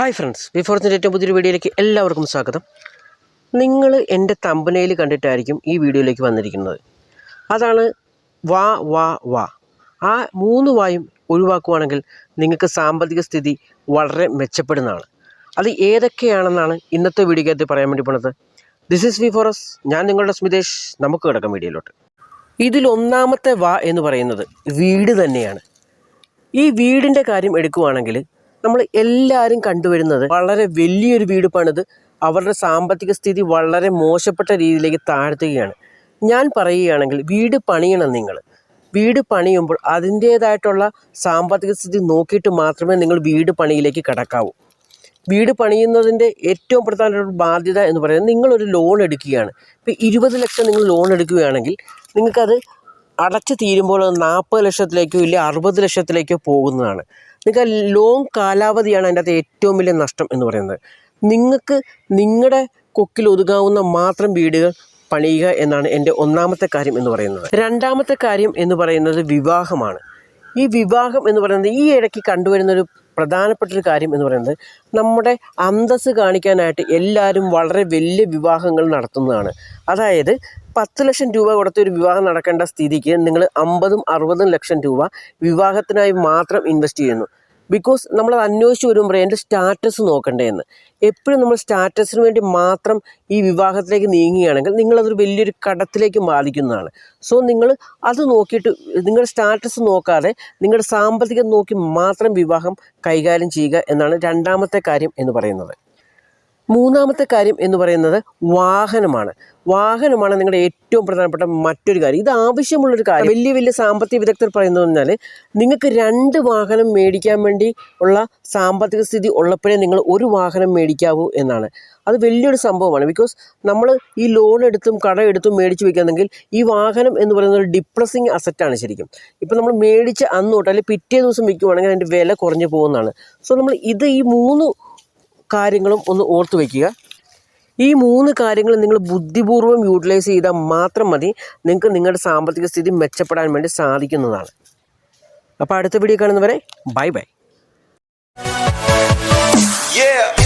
Hi friends ബിഫോർത്തിന്റെ ഏറ്റവും പുതിയൊരു വീഡിയോയിലേക്ക് എല്ലാവർക്കും സ്വാഗതം. നിങ്ങൾ എന്റെ തമ്പനയിൽ കണ്ടിട്ടായിരിക്കും ഈ വീഡിയോയിലേക്ക് വന്നിരിക്കുന്നത്. അതാണ് വാ വാ വാ. ആ മൂന്ന് വായും ഒഴിവാക്കുവാണെങ്കിൽ നിങ്ങൾക്ക് സാമ്പത്തിക സ്ഥിതി വളരെ മെച്ചപ്പെടുന്നതാണ്. അത് ഏതൊക്കെയാണെന്നാണ് ഇന്നത്തെ വീഡിയോക്കകത്ത് പറയാൻ വേണ്ടി പോണത്? ദിസ് ഈസ് വി ഫോറസ് ഞാൻ നിങ്ങളുടെ സ്മിതേഷ്. നമുക്ക് കിടക്കാം വീഡിയോയിലോട്ട്. ഇതിൽ ഒന്നാമത്തെ വാ എന്ന് പറയുന്നത് വീട് തന്നെയാണ്. ഈ വീടിന്റെ കാര്യം എടുക്കുവാണെങ്കിൽ നമ്മൾ എല്ലാവരും കണ്ടുവരുന്നത്. വളരെ വലിയൊരു വീട് പണിത് അവരുടെ സാമ്പത്തിക സ്ഥിതി വളരെ മോശപ്പെട്ട രീതിയിലേക്ക് താഴ്ത്തുകയാണ്. ഞാൻ പറയുകയാണെങ്കിൽ വീട് പണിയണം നിങ്ങൾ വീട് പണിയുമ്പോൾ അതിന്റേതായിട്ടുള്ള സാമ്പത്തിക സ്ഥിതി നോക്കിയിട്ട് മാത്രമേ നിങ്ങൾ വീട് പണിയിലേക്ക് കടക്കാവൂ. വീട് പണിയുന്നതിന്റെ ഏറ്റവും പ്രധാനപ്പെട്ട ബാധ്യത എന്ന് പറയുന്നത് നിങ്ങളൊരു ലോൺ എടുക്കുകയാണ്. ഇപ്പോൾ ഇരുപത് ലക്ഷം നിങ്ങൾ ലോൺ എടുക്കുകയാണെങ്കിൽ നിങ്ങൾക്കത് അടച്ചു തീരുമ്പോൾ നാൽപ്പത് ലക്ഷത്തിലേക്കോ ഇല്ല അറുപത് ലക്ഷത്തിലേക്കോ പോകുന്നതാണ്. നിങ്ങൾക്ക് ലോങ് കാലാവധിയാണ് അതിന്റെ അകത്ത് ഏറ്റവും വലിയ നഷ്ടം എന്ന് പറയുന്നത്. നിങ്ങൾക്ക് നിങ്ങളുടെ കൊക്കിൽ ഒതുങ്ങാവുന്ന മാത്രം വീടുകൾ പണിയുക എന്നാണ് എന്റെ ഒന്നാമത്തെ കാര്യം എന്ന് പറയുന്നത്. രണ്ടാമത്തെ കാര്യം എന്ന് പറയുന്നത് വിവാഹമാണ്. ഈ വിവാഹം എന്ന് പറയുന്നത് ഈ ഇടയ്ക്ക് കണ്ടുവരുന്നൊരു പ്രധാനപ്പെട്ട ഒരു കാര്യം എന്ന് പറയുന്നത് നമ്മുടെ അന്തസ്സ് കാണിക്കാനായിട്ട് എല്ലാവരും വളരെ വലിയ വിവാഹങ്ങൾ നടത്തുന്നതാണ്. അതായത് പത്ത് ലക്ഷം രൂപ കൊടുത്ത് ഒരു വിവാഹം നടക്കേണ്ട സ്ഥിതിക്ക് നിങ്ങൾ അമ്പതും അറുപതും ലക്ഷം രൂപ വിവാഹത്തിനായി മാത്രം ഇൻവെസ്റ്റ് ചെയ്യുന്നു. ബിക്കോസ് നമ്മൾ അന്വേഷിച്ച് വരുമ്പോൾ എന്റെ സ്റ്റാറ്റസ് നോക്കണ്ടേന്ന് എപ്പോഴും നമ്മൾ സ്റ്റാറ്റസിന് വേണ്ടി മാത്രം ഈ വിവാഹത്തിലേക്ക് നീങ്ങുകയാണെങ്കിൽ നിങ്ങളതൊരു വലിയൊരു കടത്തിലേക്ക് ബാധിക്കുന്നതാണ്. സോ നിങ്ങൾ അത് നോക്കിയിട്ട് നിങ്ങളുടെ സ്റ്റാറ്റസ് നോക്കാതെ നിങ്ങളുടെ സാമ്പത്തികം നോക്കി മാത്രം വിവാഹം കൈകാര്യം ചെയ്യുക എന്നാണ് രണ്ടാമത്തെ കാര്യം എന്ന് പറയുന്നത്. മൂന്നാമത്തെ കാര്യം എന്ന് പറയുന്നത് വാഹനമാണ്. വാഹനമാണ് നിങ്ങളുടെ ഏറ്റവും പ്രധാനപ്പെട്ട മറ്റൊരു കാര്യം. ഇത് ആവശ്യമുള്ളൊരു കാര്യം. വലിയ വലിയ സാമ്പത്തിക വിദഗ്ധർ പറയുന്നത് പറഞ്ഞാൽ നിങ്ങൾക്ക് രണ്ട് വാഹനം മേടിക്കാൻ വേണ്ടി ഉള്ള സാമ്പത്തിക സ്ഥിതി ഉള്ളപ്പോഴേ നിങ്ങൾ ഒരു വാഹനം മേടിക്കാവൂ എന്നാണ്. അത് വലിയൊരു സംഭവമാണ്. ബിക്കോസ് നമ്മൾ ഈ ലോൺ എടുത്തും കട എടുത്തും മേടിച്ച് വെക്കുകയാണെങ്കിൽ ഈ വാഹനം എന്ന് പറയുന്നത് ഒരു ഡിപ്രസിങ് അസറ്റാണ് ശരിക്കും. ഇപ്പം നമ്മൾ മേടിച്ച് അന്ന് തൊട്ട് അല്ലെങ്കിൽ പിറ്റേ ദിവസം വിൽക്കുവാണെങ്കിൽ അതിന്റെ വില കുറഞ്ഞു പോകുന്നതാണ്. സോ നമ്മൾ ഇത് ഈ മൂന്ന് കാര്യങ്ങളും ഒന്ന് ഓർത്തു വയ്ക്കുക ഈ മൂന്ന് കാര്യങ്ങൾ നിങ്ങൾ ബുദ്ധിപൂർവം യൂട്ടിലൈസ് ചെയ്താൽ മാത്രം മതി നിങ്ങൾക്ക് നിങ്ങളുടെ സാമ്പത്തിക സ്ഥിതി മെച്ചപ്പെടാൻ വേണ്ടി സാധിക്കുന്നതാണ്. അപ്പോൾ അടുത്ത വീഡിയോ കാണുന്നവരെ ബൈ ബൈ Yeah!